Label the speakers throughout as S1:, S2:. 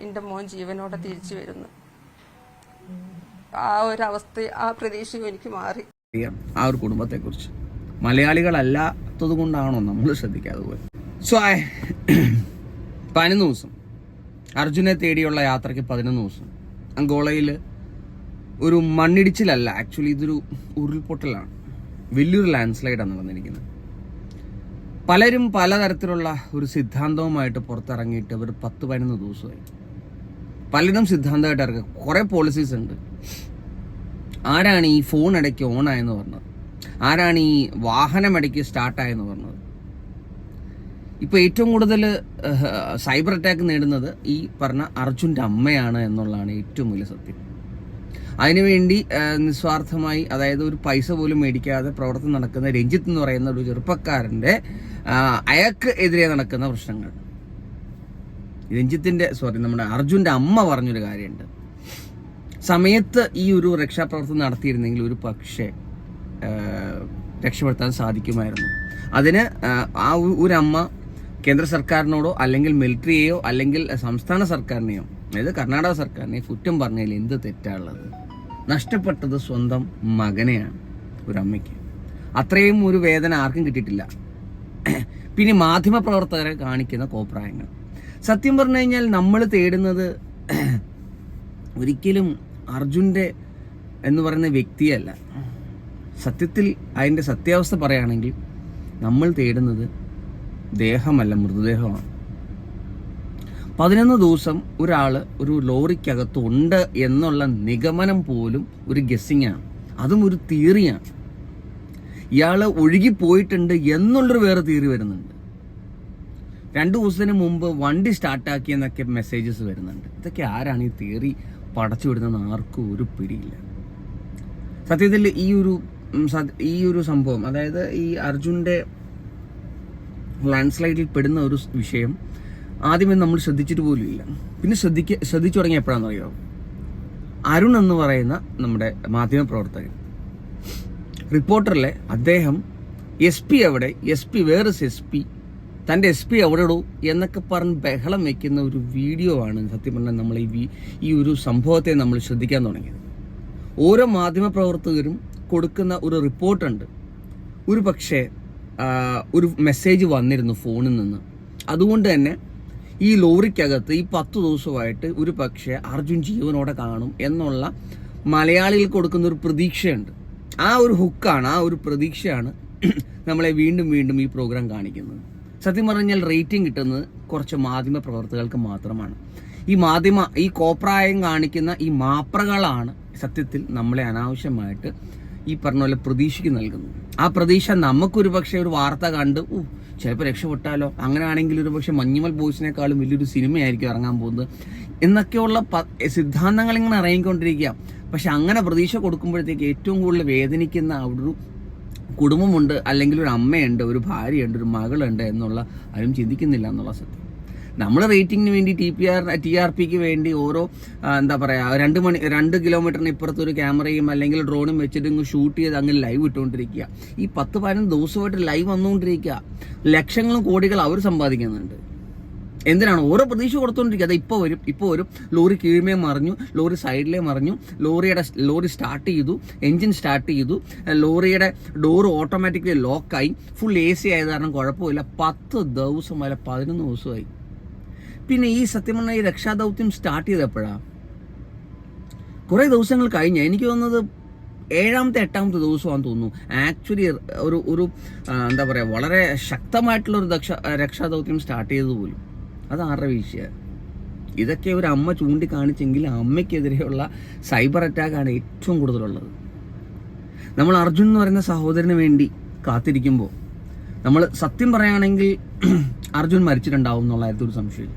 S1: എന്റെ മോൻ ജീവനോടെ തിരിച്ചു വരുന്നു. ആ ഒരു അവസ്ഥ ആ പ്രതീക്ഷയും എനിക്ക് മാറി.
S2: ആ ഒരു കുടുംബത്തെക്കുറിച്ച്. മലയാളികളല്ലാത്തത് കൊണ്ടാണോ നമ്മൾ ശ്രദ്ധിക്കാതെ പോയി സോ പതിനൊന്ന് ദിവസം. അർജുനെ തേടിയുള്ള യാത്രയ്ക്ക് പതിനൊന്ന് ദിവസം. അങ്കോളയിൽ ഒരു മണ്ണിടിച്ചിലല്ല ആക്ച്വലി ഇതൊരു ഉരുൾപൊട്ടലാണ്. വലിയൊരു ലാൻഡ് സ്ലൈഡാണ് നടന്നിരിക്കുന്നത്. പലരും പലതരത്തിലുള്ള ഒരു സിദ്ധാന്തവുമായിട്ട് പുറത്തിറങ്ങിയിട്ട് ഒരു പത്ത് പതിനൊന്ന് ദിവസമായി. പലരും സിദ്ധാന്തമായിട്ട് ഇറക്കുക. കുറേ പോളിസീസ് ഉണ്ട്. ആരാണ് ഈ ഫോൺ ഇടയ്ക്ക് ഓൺ ആയെന്ന് പറഞ്ഞത്? ആരാണ് ഈ വാഹനം ഇടയ്ക്ക് സ്റ്റാർട്ടായെന്ന് പറഞ്ഞത്? ഇപ്പോൾ ഏറ്റവും കൂടുതൽ സൈബർ അറ്റാക്ക് നേടുന്നത് ഈ പറഞ്ഞ അർജുന്റെ അമ്മയാണ് എന്നുള്ളതാണ് ഏറ്റവും വലിയ സത്യം. അതിനുവേണ്ടി നിസ്വാർത്ഥമായി അതായത് ഒരു പൈസ പോലും മേടിക്കാതെ പ്രവർത്തനം നടക്കുന്ന രഞ്ജിത്ത് എന്ന് പറയുന്ന ഒരു ചെറുപ്പക്കാരന്റെ അയാൾക്ക് എതിരെ നടക്കുന്ന പ്രശ്നങ്ങൾ. രഞ്ജിത്തിന്റെ സോറി നമ്മുടെ അർജുന്റെ അമ്മ പറഞ്ഞൊരു കാര്യമുണ്ട്. സമയത്ത് ഈ ഒരു രക്ഷാപ്രവർത്തനം നടത്തിയിരുന്നെങ്കിൽ ഒരു പക്ഷേ രക്ഷപ്പെടുത്താൻ സാധിക്കുമായിരുന്നു. അതിന് ആ, ആ ഒരു അമ്മ കേന്ദ്ര സർക്കാരിനോടോ അല്ലെങ്കിൽ മിലിറ്ററിയെയോ അല്ലെങ്കിൽ സംസ്ഥാന സർക്കാരിനെയോ അതായത് കർണാടക സർക്കാരിനെ കുറ്റം പറഞ്ഞതിൽ എന്ത് തെറ്റാണുള്ളത്? നഷ്ടപ്പെട്ടത് സ്വന്തം മകനെയാണ് ഒരു അമ്മയ്ക്ക് അത്രയും ഒരു വേദന ആർക്കും കിട്ടിയിട്ടില്ല. പിന്നെ മാധ്യമപ്രവർത്തകരെ കാണിക്കുന്ന കോപ്രായങ്ങൾ. സത്യം പറഞ്ഞു കഴിഞ്ഞാൽ നമ്മൾ തേടുന്നത് ഒരിക്കലും അർജുന്റെ എന്ന് പറയുന്ന വ്യക്തിയല്ല. സത്യത്തിൽ അതിന്റെ സത്യാവസ്ഥ പറയുകയാണെങ്കിൽ നമ്മൾ തേടുന്നത് ദേഹമല്ല മൃതദേഹമാണ്. പതിനൊന്ന് ദിവസം ഒരാൾ ഒരു ലോറിക്കകത്ത് ഉണ്ട് എന്നുള്ള നിഗമനം പോലും ഒരു ഗസ്സിങ്ങാണ്. അതും ഒരു തിയറിയാണ്. ഇയാൾ ഒഴുകിപ്പോയിട്ടുണ്ട് എന്നുള്ളൊരു വേറെ തിയറി വരുന്നുണ്ട്. രണ്ടു ദിവസത്തിന് മുമ്പ് വണ്ടി സ്റ്റാർട്ടാക്കി എന്നൊക്കെ മെസ്സേജസ് വരുന്നുണ്ട്. ഇതൊക്കെ ആരാണ് ഈ തിയറി പടച്ചു വിടുന്നതെന്ന് ആർക്കും ഒരു പിടിയില്ല. സത്യത്തിൽ ഈ ഒരു ഈ ഒരു സംഭവം അതായത് ഈ അർജുന്റെ ലാൻഡ് സ്ലൈഡിൽ പെടുന്ന ഒരു വിഷയം ആദ്യമേ നമ്മൾ ശ്രദ്ധിച്ചിട്ട് പോലും ഇല്ല. പിന്നെ ശ്രദ്ധിക്ക ശ്രദ്ധിച്ചു തുടങ്ങിയ എപ്പോഴാണെന്ന് അറിയാമോ അരുൺ എന്ന് പറയുന്ന നമ്മുടെ മാധ്യമ പ്രവർത്തകൻ റിപ്പോർട്ടറിലെ അദ്ദേഹം എസ് പി എവിടെ എസ് പി വേറെ എസ് പി തന്റെ എസ് പി എവിടെടോ എന്നൊക്കെ പറഞ്ഞ് ബഹളം വെക്കുന്ന ഒരു വീഡിയോ ആണ് സത്യം പറഞ്ഞാൽ നമ്മൾ ഈ ഈ ഒരു സംഭവത്തെ നമ്മൾ ശ്രദ്ധിക്കാൻ തുടങ്ങിയത്. ഓരോ മാധ്യമ പ്രവർത്തകരും കൊടുക്കുന്ന ഒരു റിപ്പോർട്ടുണ്ട് ഒരു പക്ഷേ ഒരു മെസ്സേജ് വന്നിരുന്നു ഫോണിൽ നിന്ന്. അതുകൊണ്ട് തന്നെ ഈ ലോറിക്കകത്ത് ഈ പത്ത് ദിവസമായിട്ട് ഒരു പക്ഷേ അർജുൻ ജീവനോടെ കാണും എന്നുള്ള മലയാളികൾ കൊടുക്കുന്ന ഒരു പ്രതീക്ഷയുണ്ട്. ആ ഒരു ഹുക്കാണ് ആ ഒരു പ്രതീക്ഷയാണ് നമ്മളെ വീണ്ടും വീണ്ടും ഈ പ്രോഗ്രാം കാണിക്കുന്നത്. സത്യം പറഞ്ഞാൽ റേറ്റിംഗ് കിട്ടുന്നത് കുറച്ച് മാധ്യമ പ്രവർത്തകർക്ക് മാത്രമാണ്. ഈ മാധ്യമ ഈ കോപ്രായം കാണിക്കുന്ന ഈ മാപ്രകളാണ് സത്യത്തിൽ നമ്മളെ അനാവശ്യമായിട്ട് ഈ പറഞ്ഞ പോലെ പ്രതീക്ഷയ്ക്ക് നൽകുന്നു ആ പ്രതീക്ഷ നമുക്കൊരു പക്ഷേ ഒരു വാർത്ത കണ്ട് ഊ ചിലപ്പോൾ രക്ഷപ്പെട്ടാലോ? അങ്ങനെയാണെങ്കിൽ ഒരു പക്ഷേ മഞ്ഞുമൽ ബോയ്സിനേക്കാളും വലിയൊരു സിനിമയായിരിക്കും ഇറങ്ങാൻ പോകുന്നത് എന്നൊക്കെയുള്ള സിദ്ധാന്തങ്ങൾ ഇങ്ങനെ ഇറങ്ങിക്കൊണ്ടിരിക്കുക പക്ഷെ അങ്ങനെ പ്രതീക്ഷ കൊടുക്കുമ്പോഴത്തേക്ക് ഏറ്റവും കൂടുതൽ വേദനിക്കുന്ന അവിടെ ഒരു കുടുംബമുണ്ട് അല്ലെങ്കിൽ ഒരു അമ്മയുണ്ട് ഒരു ഭാര്യയുണ്ട് ഒരു മകളുണ്ട് എന്നുള്ള ആരും ചിന്തിക്കുന്നില്ല എന്നുള്ള സത്യം. നമ്മൾ റേറ്റിംഗിന് വേണ്ടി T P R T R പിക്ക് വേണ്ടി ഓരോ എന്താ പറയുക രണ്ട് മണി രണ്ട് കിലോമീറ്ററിന് ഇപ്പുറത്ത് ഒരു ക്യാമറയും അല്ലെങ്കിൽ ഡ്രോണും വെച്ചിട്ട് ഇങ്ങ് ഷൂട്ട് ചെയ്ത് അങ്ങനെ ലൈവ് ഇട്ടുകൊണ്ടിരിക്കുക. ഈ പത്ത് പതിനൊന്ന് ദിവസമായിട്ട് ലൈവ് വന്നുകൊണ്ടിരിക്കുക. ലക്ഷങ്ങളും കോടികൾ അവർ സമ്പാദിക്കുന്നുണ്ട്. എന്തിനാണ്? ഓരോ പ്രതീക്ഷ കൊടുത്തോണ്ടിരിക്കുക അത് ഇപ്പോൾ വരും ഇപ്പോൾ വരും. ലോറി കീഴ്മേ മറിഞ്ഞു ലോറി സൈഡിലേ മറിഞ്ഞു. ലോറിയുടെ ലോറി സ്റ്റാർട്ട് ചെയ്തു എൻജിൻ സ്റ്റാർട്ട് ചെയ്തു. ലോറിയുടെ ഡോർ ഓട്ടോമാറ്റിക്കലി ലോക്കായി. ഫുൾ എ സി ആയത് കാരണം കുഴപ്പമില്ല. പത്ത് ദിവസം അല്ല പതിനൊന്ന് ദിവസമായി. പിന്നെ ഈ സത്യം പറഞ്ഞാൽ ഈ രക്ഷാദൗത്യം സ്റ്റാർട്ട് ചെയ്തപ്പോഴാണ് കുറേ ദിവസങ്ങൾ കഴിഞ്ഞ എനിക്ക് തോന്നുന്നത് ഏഴാമത്തെ എട്ടാമത്തെ ദിവസമാണെന്ന് തോന്നുന്നു. ആക്ച്വലി ഒരു ഒരു എന്താ പറയുക വളരെ ശക്തമായിട്ടുള്ള ഒരു രക്ഷാദൗത്യം സ്റ്റാർട്ട് ചെയ്തത് പോലും. അത് ആരുടെ വീഴ്ച ഇതൊക്കെ ഒരു അമ്മ ചൂണ്ടിക്കാണിച്ചെങ്കിൽ അമ്മയ്ക്കെതിരെയുള്ള സൈബർ അറ്റാക്കാണ് ഏറ്റവും കൂടുതലുള്ളത്. നമ്മൾ അർജുൻ എന്ന് പറയുന്ന സഹോദരന് വേണ്ടി കാത്തിരിക്കുമ്പോൾ നമ്മൾ സത്യം പറയുകയാണെങ്കിൽ അർജുൻ മരിച്ചിട്ടുണ്ടാവും എന്നുള്ള കാര്യത്തിൽ ഒരു സംശയം.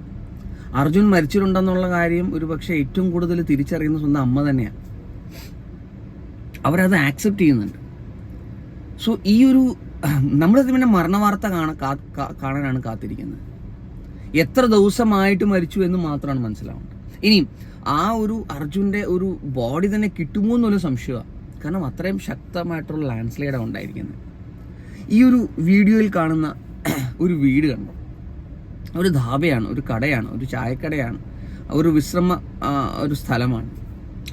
S2: അർജുൻ മരിച്ചിട്ടുണ്ടെന്നുള്ള കാര്യം ഒരു പക്ഷേ ഏറ്റവും കൂടുതൽ തിരിച്ചറിയുന്ന സ്വന്തം അമ്മ തന്നെയാണ് അവരത് ആക്സെപ്റ്റ് ചെയ്യുന്നുണ്ട്. സോ ഈ ഒരു നമ്മൾ പിന്നെ മരണവാർത്ത കാണാൻ കാണാനാണ് കാത്തിരിക്കുന്നത്. എത്ര ദിവസമായിട്ട് മരിച്ചു എന്ന് മാത്രമാണ് മനസ്സിലാവുന്നത്. ഇനി ആ ഒരു അർജുന്റെ ഒരു ബോഡി തന്നെ കിട്ടുമോ എന്നൊരു സംശയമാണ് കാരണം അത്രയും ശക്തമായിട്ടുള്ള ലാൻഡ് സ്ലൈഡാണ് ഉണ്ടായിരിക്കുന്നത്. ഈ ഒരു വീഡിയോയിൽ കാണുന്ന ഒരു വീട് കണ്ടു? ഒരു ധാബയാണ് ഒരു കടയാണ് ഒരു ചായക്കടയാണ് ഒരു വിശ്രമ ഒരു സ്ഥലമാണ്.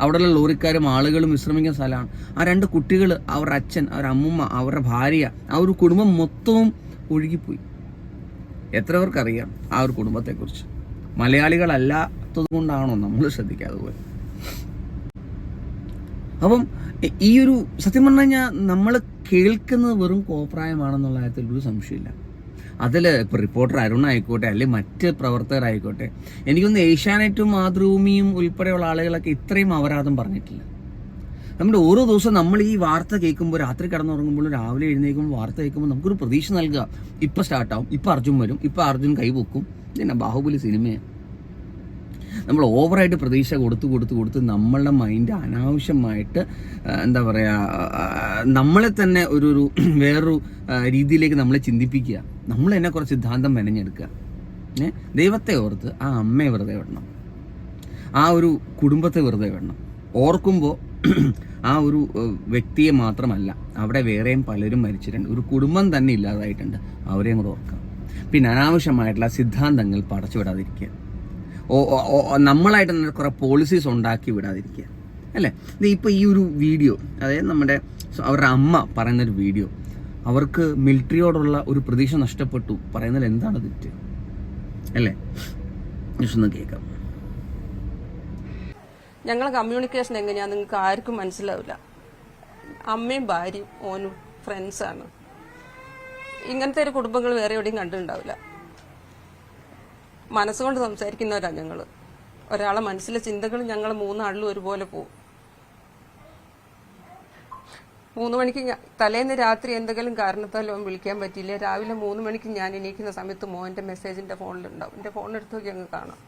S2: അവിടെയുള്ള ലോറിക്കാരും ആളുകളും വിശ്രമിക്കുന്ന സ്ഥലമാണ്. ആ രണ്ട് കുട്ടികൾ അവരുടെ അച്ഛൻ അവരുടെ അമ്മുമ്മ അവരുടെ ഭാര്യ ആ ഒരു കുടുംബം മൊത്തവും ഒഴുകിപ്പോയി. എത്ര പേർക്കറിയാം ആ ഒരു കുടുംബത്തെക്കുറിച്ച്? മലയാളികളല്ലാത്തത് കൊണ്ടാണോ നമ്മൾ ശ്രദ്ധിക്കാതെ പോയത്? അപ്പം ഈ ഒരു സത്യം പറഞ്ഞു കഴിഞ്ഞാൽ നമ്മൾ കേൾക്കുന്നത് വെറും കോപ്രായമാണെന്നുള്ള കാര്യത്തിൽ ഒരു സംശയമില്ല. അതിൽ ഇപ്പോൾ റിപ്പോർട്ടർ അരുൺ ആയിക്കോട്ടെ അല്ലെങ്കിൽ മറ്റ് പ്രവർത്തകരായിക്കോട്ടെ എനിക്കൊന്ന് ഏഷ്യാനെറ്റും മാതൃഭൂമിയും ഉൾപ്പെടെയുള്ള ആളുകളൊക്കെ ഇത്രയും അപരാധം പറഞ്ഞിട്ടില്ല. നമ്മുടെ ഓരോ ദിവസവും നമ്മൾ ഈ വാർത്ത കേൾക്കുമ്പോൾ രാത്രി കിടന്നുറങ്ങുമ്പോൾ രാവിലെ എഴുന്നേൽക്കുമ്പോൾ വാർത്ത കേൾക്കുമ്പോൾ നമുക്കൊരു പ്രതീക്ഷ നൽകുക. ഇപ്പം സ്റ്റാർട്ടാവും ഇപ്പം അർജുൻ വരും ഇപ്പം അർജുൻ കൈവക്കും പിന്നെ ബാഹുബലി സിനിമയാണ് നമ്മൾ ഓവറായിട്ട് പ്രതീക്ഷ കൊടുത്ത് കൊടുത്ത് കൊടുത്ത് നമ്മളുടെ മൈൻഡ് അനാവശ്യമായിട്ട് എന്താ പറയുക നമ്മളെ തന്നെ ഒരു ഒരു വേറൊരു രീതിയിലേക്ക് നമ്മളെ ചിന്തിപ്പിക്കുക. നമ്മൾ തന്നെ കുറച്ച് സിദ്ധാന്തം മെനഞ്ഞെടുക്കുക. ദൈവത്തെ ഓർത്ത് ആ അമ്മയെ വെറുതെ വിടണം. ആ ഒരു കുടുംബത്തെ വെറുതെ വിടണം. ഓർക്കുമ്പോൾ ആ ഒരു വ്യക്തിയെ മാത്രമല്ല അവിടെ വേറെയും പലരും മരിച്ചിട്ടുണ്ട്. ഒരു കുടുംബം തന്നെ ഇല്ലാതായിട്ടുണ്ട്. അവരെയും കൂടെ ഓർക്കാം. പിന്നെ അനാവശ്യമായിട്ടുള്ള സിദ്ധാന്തങ്ങൾ പടച്ചു വിടാതിരിക്കുക. നമ്മളായിട്ട് തന്നെ കുറെ പോളിസീസ് ഉണ്ടാക്കി വിടാതിരിക്കുക. അല്ലേ? ഇപ്പോൾ ഈ ഒരു വീഡിയോ അതായത് നമ്മുടെ അവരുടെ അമ്മ പറയുന്നൊരു വീഡിയോ അവർക്ക് മിലിറ്ററിയോടുള്ള ഒരു പ്രതീക്ഷ നഷ്ടപ്പെട്ടു. പറയുന്നതിൽ എന്താണ് തെറ്റ്? അല്ലേ? ജസ്റ്റ് ഒന്ന് കേൾക്കാം.
S1: ഞങ്ങളെ കമ്മ്യൂണിക്കേഷൻ എങ്ങനെയാ നിങ്ങൾക്ക് ആർക്കും മനസ്സിലാവില്ല. അമ്മയും ഭാര്യയും ഓനും ഫ്രണ്ട്സാണ് ഇങ്ങനത്തെ ഒരു കുടുംബങ്ങൾ വേറെ എവിടെയും കണ്ടിട്ടുണ്ടാവില്ല. മനസ്സുകൊണ്ട് സംസാരിക്കുന്നവരാ ഞങ്ങൾ ഒരാളെ മനസ്സിലെ ചിന്തകൾ ഞങ്ങൾ മൂന്നാളിലും ഒരുപോലെ പോകും മൂന്ന് മണിക്ക് തലേന്ന് രാത്രി എന്തെങ്കിലും കാരണത്താൽ അവൻ വിളിക്കാൻ പറ്റിയില്ല. രാവിലെ മൂന്ന് മണിക്ക് ഞാൻ എണീക്കുന്ന സമയത്ത് മോന്റെ എന്റെ ഫോണിലുണ്ടാവും എന്റെ ഫോൺ എടുത്ത് നോക്കി അങ്ങ് കാണാം.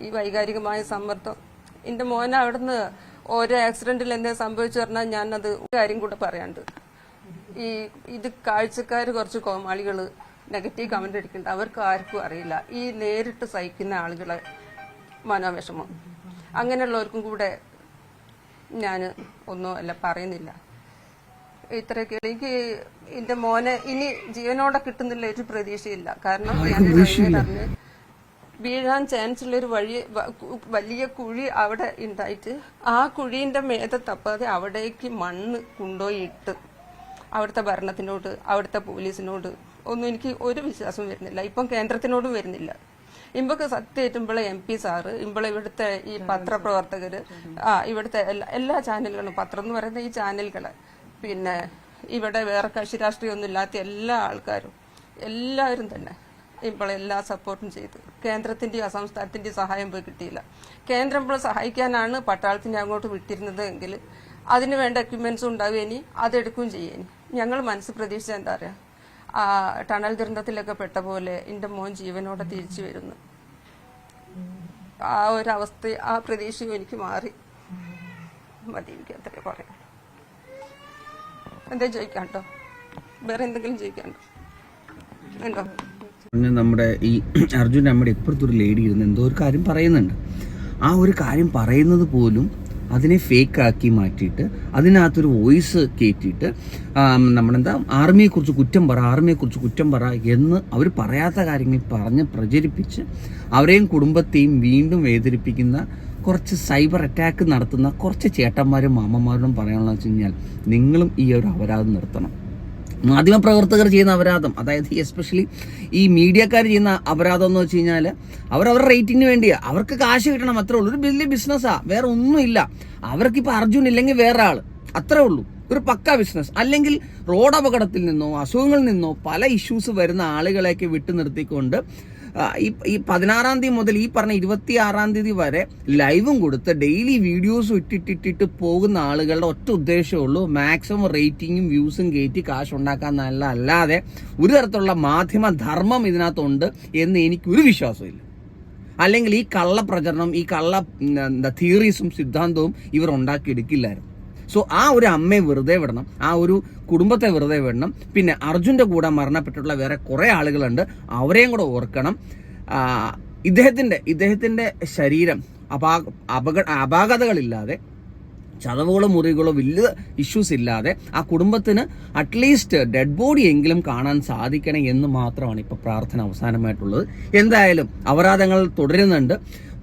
S1: ഈ വൈകാരികമായ സമ്മർദ്ദം. എന്റെ മോൻ അവിടുന്ന് ഓരോ ആക്സിഡന്റിൽ എന്തേ സംഭവിച്ചു പറഞ്ഞാൽ ഞാനത് ഒരു കാര്യം കൂടെ പറയാണ്ട് ഈ ഇത് കാഴ്ചക്കാർ കുറച്ച് കോമാളികൾ നെഗറ്റീവ് കമന്റ് അടിക്കുന്നുണ്ട്. അവർക്ക് ആർക്കും അറിയില്ല. ഈ നേരിട്ട് സഹിക്കുന്ന ആളുകളെ മനോവിഷമം. അങ്ങനെയുള്ളവർക്കും കൂടെ ഞാൻ ഒന്നും അല്ല പറയുന്നില്ല. ഇത്രയൊക്കെ. എനിക്ക് എന്റെ മോനെ ഇനി ജീവനോടെ കിട്ടുന്നില്ല ഒരു പ്രതീക്ഷയില്ല. കാരണം ഞാൻ വീഴാൻ ചാൻസ് ഉള്ള ഒരു വഴി വലിയ കുഴി അവിടെ ഉണ്ടായിട്ട് ആ കുഴീന്റെ മേത തപ്പാതെ അവിടേക്ക് മണ്ണ് കൊണ്ടുപോയി ഇട്ട് അവിടുത്തെ ഭരണത്തിനോട് അവിടുത്തെ പോലീസിനോട് ഒന്നും എനിക്ക് ഒരു വിശ്വാസം വരുന്നില്ല. ഇപ്പം കേന്ദ്രത്തിനോടും വരുന്നില്ല. ഇമ്പൊക്കെ സത്യമായിട്ടുമ്പോളെ എം പി സാറ് ഇമ്പളെ ഇവിടുത്തെ ഈ പത്രപ്രവർത്തകര് ആ ഇവിടുത്തെ എല്ലാ എല്ലാ ചാനലുകളും പത്രം എന്ന് പറയുന്ന ഈ ചാനലുകൾ പിന്നെ ഇവിടെ വേറെ കക്ഷി രാഷ്ട്രീയമൊന്നും ഇല്ലാത്ത എല്ലാ ആൾക്കാരും എല്ലാവരും തന്നെ. ഇപ്പോൾ എല്ലാ സപ്പോർട്ടും ചെയ്തു. കേന്ദ്രത്തിന്റെയോ സംസ്ഥാനത്തിന്റെയോ സഹായം പോയി കിട്ടിയില്ല. കേന്ദ്രം ഇപ്പോൾ സഹായിക്കാനാണ് പട്ടാളത്തിനെ അങ്ങോട്ട് വിട്ടിരുന്നത് എങ്കിൽ അതിന് വേണ്ട എക്യുപ്മെന്റ്സും ഉണ്ടാവുകയും അതെടുക്കുകയും ചെയ്യേനി ഞങ്ങൾ മനസ്സ് പ്രതീക്ഷിച്ച എന്താ പറയുക ആ ടണൽ ദുരന്തത്തിലൊക്കെ പെട്ട പോലെ എന്റെ മോൻ ജീവനോടെ തിരിച്ചു വരുന്നു. ആ ഒരു അവസ്ഥ ആ പ്രതീക്ഷയും എനിക്ക് മാറി. മതി എനിക്ക് അത്രേ പറയാം എന്താ കേട്ടോ. വേറെ എന്തെങ്കിലും ചോദിക്കാണ്ടോ ഉണ്ടോ?
S2: പിന്നെ നമ്മുടെ ഈ അർജുൻ നമ്മുടെ ഇപ്പുറത്തൊരു ലേഡി ഇരുന്ന് എന്തോ ഒരു കാര്യം പറയുന്നുണ്ട്. ആ ഒരു കാര്യം പറയുന്നത് പോലും അതിനെ ഫേക്ക് ആക്കി മാറ്റിയിട്ട് അതിനകത്തൊരു വോയിസ് കയറ്റിയിട്ട് നമ്മളെന്താ ആർമിയെക്കുറിച്ച് കുറ്റം പറ ആർമിയെക്കുറിച്ച് കുറ്റം പറ എന്ന് അവർ പറയാത്ത കാര്യങ്ങൾ പറഞ്ഞ് പ്രചരിപ്പിച്ച് അവരെയും കുടുംബത്തെയും വീണ്ടും വേദനിപ്പിക്കുന്ന കുറച്ച് സൈബർ അറ്റാക്ക് നടത്തുന്ന കുറച്ച് ചേട്ടന്മാരും മാമന്മാരും പറയാനുള്ളതെന്ന് വെച്ച് കഴിഞ്ഞാൽ നിങ്ങളും ഈ ഒരു അപരാധം നിർത്തണം. മാധ്യമപ്രവർത്തകർ ചെയ്യുന്ന അപരാധം അതായത് എസ്പെഷ്യലി ഈ മീഡിയക്കാർ ചെയ്യുന്ന അപരാധം എന്ന് വെച്ച് കഴിഞ്ഞാൽ അവർ അവരുടെ റേറ്റിംഗിന് വേണ്ടിയാണ് അവർക്ക് കാശ് കിട്ടണം അത്രേ ഉള്ളൂ. ഒരു വലിയ ബിസിനസ്സാ വേറെ ഒന്നുമില്ല. അവർക്കിപ്പോൾ അർജുൻ ഇല്ലെങ്കിൽ വേറെ ആൾ അത്രേ ഉള്ളൂ. ഒരു പക്ക ബിസിനസ് അല്ലെങ്കിൽ റോഡ് അപകടത്തിൽ നിന്നോ അസുഖങ്ങളിൽ നിന്നോ പല ഇഷ്യൂസ് വരുന്ന ആളുകളെയൊക്കെ വിട്ടു നിർത്തിക്കൊണ്ട് ഈ ഈ പതിനാറാം തീയതി മുതൽ ഈ പറഞ്ഞ ഇരുപത്തി ആറാം തീയതി വരെ ലൈവും കൊടുത്ത് ഡെയിലി വീഡിയോസും ഇട്ടിട്ടിട്ടിട്ട് പോകുന്ന ആളുകളുടെ ഒറ്റ ഉദ്ദേശമുള്ളൂ മാക്സിമം റേറ്റിംഗും വ്യൂസും കയറ്റി കാശ് ഉണ്ടാക്കാൻ നല്ല അല്ലാതെ ഒരു തരത്തിലുള്ള മാധ്യമ ധർമ്മം ഇതിനകത്തുണ്ട് എന്ന് എനിക്കൊരു വിശ്വാസമില്ല അല്ലെങ്കിൽ ഈ കള്ള പ്രചരണം ഈ കള്ള എന്താ തിയറീസും സിദ്ധാന്തവും ഇവർ ഉണ്ടാക്കിയെടുക്കില്ലായിരുന്നു. സോ ആ ഒരു അമ്മയെ വെറുതെ വിടണം. ആ ഒരു കുടുംബത്തെ വെറുതെ വിടണം. പിന്നെ അർജുന്റെ കൂടെ മരണപ്പെട്ടിട്ടുള്ള വേറെ കുറേ ആളുകളുണ്ട്. അവരെയും കൂടെ ഓർക്കണം. ഇദ്ദേഹത്തിന്റെ ഇദ്ദേഹത്തിന്റെ ശരീരം അപാ അപക അപാകതകളില്ലാതെ ചതവുകളോ മുറികളോ വലിയ ഇഷ്യൂസ് ഇല്ലാതെ ആ കുടുംബത്തിന് അറ്റ്ലീസ്റ്റ് ഡെഡ് ബോഡി എങ്കിലും കാണാൻ സാധിക്കണം എന്ന് മാത്രമാണ് ഇപ്പോൾ പ്രാർത്ഥന അവസാനമായിട്ടുള്ളത്. എന്തായാലും അപരാധങ്ങൾ തുടരുന്നുണ്ട്.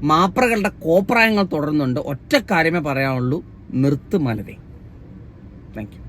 S2: മാപ്രകളുടെ കോപ്രായങ്ങൾ തുടരുന്നുണ്ട്. ഒറ്റ കാര്യമേ പറയാനുള്ളൂ. നിർത്ത് മലരെ താങ്ക് യു